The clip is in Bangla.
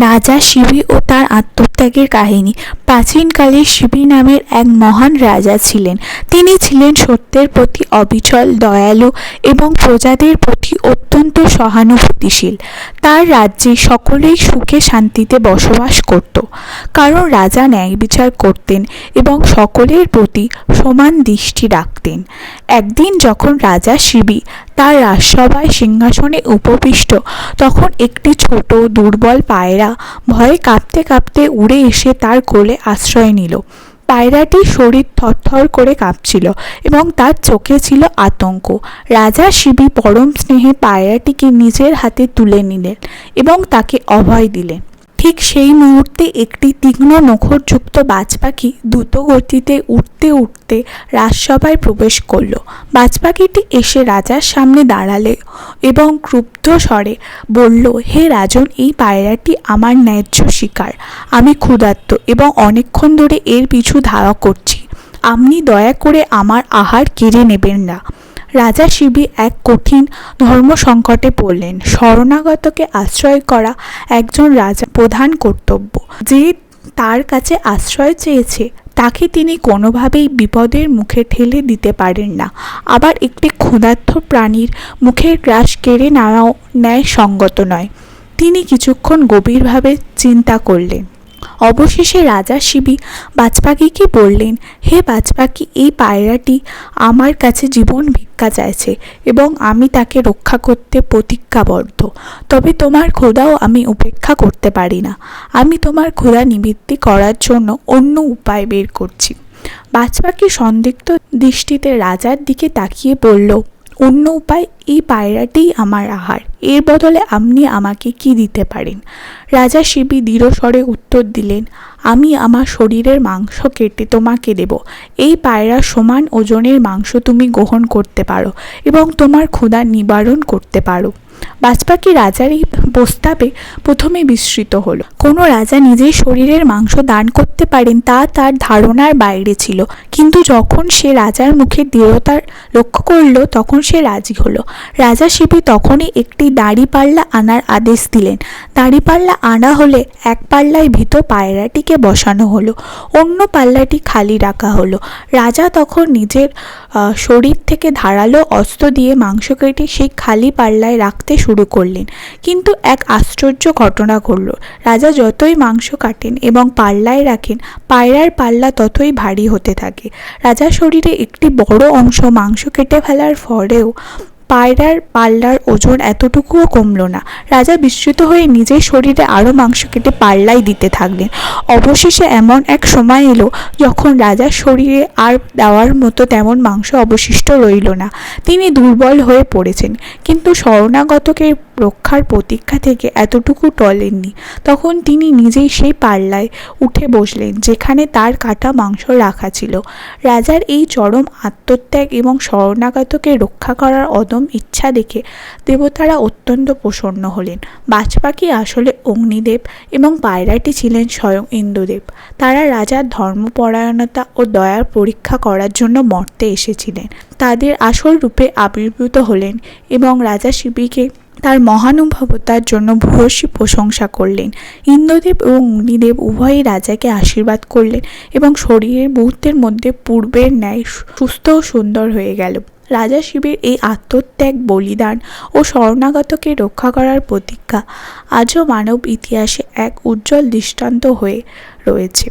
রাজা শিবি ও তার আত্মত্যাগের কাহিনী। প্রাচীনকালে শিবি নামের এক মহান রাজা ছিলেন। তিনি ছিলেন সত্যের প্রতি অবিচল, দয়ালু এবং প্রজাদের প্রতি অত্যন্ত সহানুভূতিশীল। তার রাজ্যে সকলেই সুখে শান্তিতে বসবাস করত। কারণ রাজা ন্যায় বিচার করতেন এবং সকলের প্রতি সমান দৃষ্টি রাখতেন। একদিন যখন রাজা শিবি তার রাজসভায় সিংহাসনে উপবিষ্ট। তখন একটি ছোট দুর্বল পায়রা ভয়ে কাঁপতে কাঁপতে উড়ে এসে তার কোলে আশ্রয় নিল। পায়রাটির শরীর থরথর করে কাঁপছিল এবং তার চোখে ছিল আতঙ্ক। রাজা শিবি পরম স্নেহে পায়রাটিকে নিজের হাতে তুলে নিলেন এবং তাকে অভয় দিলেন। ঠিক সেই মুহূর্তে একটি তীক্ষ্ণ নখরযুক্ত বাজ পাখি দ্রুত গতিতে উঠতে উঠতে রাজসভায় প্রবেশ করল। বাজ পাখিটি এসে রাজার সামনে দাঁড়ালে এবং ক্রুব্ধ স্বরে বলল, হে রাজন, এই পায়রাটি আমার ন্যায্য শিকার। আমি ক্ষুধার্ত এবং অনেকক্ষণ ধরে এর পিছু ধাওয়া করছি। আপনি দয়া করে আমার আহার কেড়ে নেবেন না। রাজা শিবি এক কঠিন ধর্ম সংকটে পড়লেন। শরণাগতকে আশ্রয় করা একজন রাজা প্রধান কর্তব্য। যে তার কাছে আশ্রয় চেয়েছে, তাকে তিনি কোনোভাবেই বিপদের মুখে ঠেলে দিতে পারেন না। আবার একটি ক্ষুধার্ত প্রাণীর মুখের গ্রাস কেড়ে নেওয়াও ন্যায় সঙ্গত নয়। তিনি কিছুক্ষণ গভীরভাবে চিন্তা করলেন। অবশেষে রাজা শিবি বাজপাখিকে বললেন, হে বাজপাখি, এই পায়রাটি আমার কাছে জীবন ভিক্ষা চাইছে এবং আমি তাকে রক্ষা করতে প্রতিজ্ঞাবদ্ধ। তবে তোমার ক্ষুধাও আমি উপেক্ষা করতে পারি না। আমি তোমার ক্ষুধা নিবৃত্তি করার জন্য অন্য উপায় বের করছি। বাজপাখি সন্দিগ্ধ দৃষ্টিতে রাজার দিকে তাকিয়ে বলল অন্য উপায়, এই পায়রাটি আমার আহার। এর বদলে আপনি আমাকে কি দিতে পারেন? রাজা শিবি দৃঢ়স্বরে উত্তর দিলেন, আমি আমার শরীরের মাংস কেটে তোমাকে দেব। এই পায়রা সমান ওজনের মাংস তুমি গ্রহণ করতে পারো এবং তোমার ক্ষুধা নিবারণ করতে পারো। বাজপাখি রাজার এই প্রস্তাবে প্রথমে বিস্মৃত হলো। কোনো রাজা নিজের শরীরের মাংস দান করতে পারেন তা তার ধারণার বাইরে ছিল। কিন্তু যখন সে রাজার মুখে দৃঢ়তার লক্ষ্য করল, তখন সে রাজি হলো। রাজা শিবি তখনই একটি দাড়ি পাল্লা আনার আদেশ দিলেন। দাড়ি পাল্লা আনা হলে এক পাল্লায় ভীত পায়রাটিকে বসানো হলো। অন্য পাল্লাটি খালি রাখা হলো। রাজা তখন নিজের শরীর থেকে ধারালো অস্ত্র দিয়ে মাংস কেটে সেই খালি পাল্লায় রাখতে শুরু করলেন। কিন্তু এক আশ্চর্য ঘটনা ঘটল। রাজা যতই মাংস কাটেন এবং পাল্লায় রাখেন, পায়রার পাল্লা ততই ভারী হতে থাকে। রাজার শরীরে একটি বড় অংশ মাংস কেটে ফেলার ফলেও পায়রার পাল্লার ওজন এতটুকুও কমল না। রাজা বিস্মিত হয়ে নিজের শরীরে আরও মাংস কেটে পাল্লাই দিতে থাকলেন। অবশেষে এমন এক সময় এলো যখন রাজার শরীরে আর দেওয়ার মতো তেমন মাংস অবশিষ্ট রইল না। তিনি দুর্বল হয়ে পড়েছেন, কিন্তু শরণাগতকে রক্ষার প্রতীক্ষা থেকে এতটুকু টলেননি। তখন তিনি নিজেই সেই পাল্লায় উঠে বসলেন, যেখানে তার কাটা মাংস রাখা ছিল। রাজার এই চরম আত্মত্যাগ এবং শরণাগতকে রক্ষা করার অদম ইচ্ছা দেখে দেবতারা অত্যন্ত প্রসন্ন হলেন। বাজপাখি আসলে অগ্নিদেব এবং পায়রাটি ছিলেন স্বয়ং ইন্দ্রদেব। তারা রাজার ধর্মপরায়ণতা ও দয়ার পরীক্ষা করার জন্য মর্তে এসেছিলেন। তাদের আসল রূপে আবির্ভূত হলেন এবং রাজা শিবিকে তার মহানুভবতার জন্য ভূয়সী প্রশংসা করলেন। ইন্দ্রদেব এবং অগ্নিদেব উভয়ই রাজাকে আশীর্বাদ করলেন এবং শরীরের মুহূর্তের মধ্যে পূর্বের ন্যায় সুস্থ ও সুন্দর হয়ে গেল। রাজা শিবের এই আত্মত্যাগ, বলিদান ও শরণাগতকে রক্ষা করার প্রতিজ্ঞা আজও মানব ইতিহাসে এক উজ্জ্বল দৃষ্টান্ত হয়ে রয়েছে।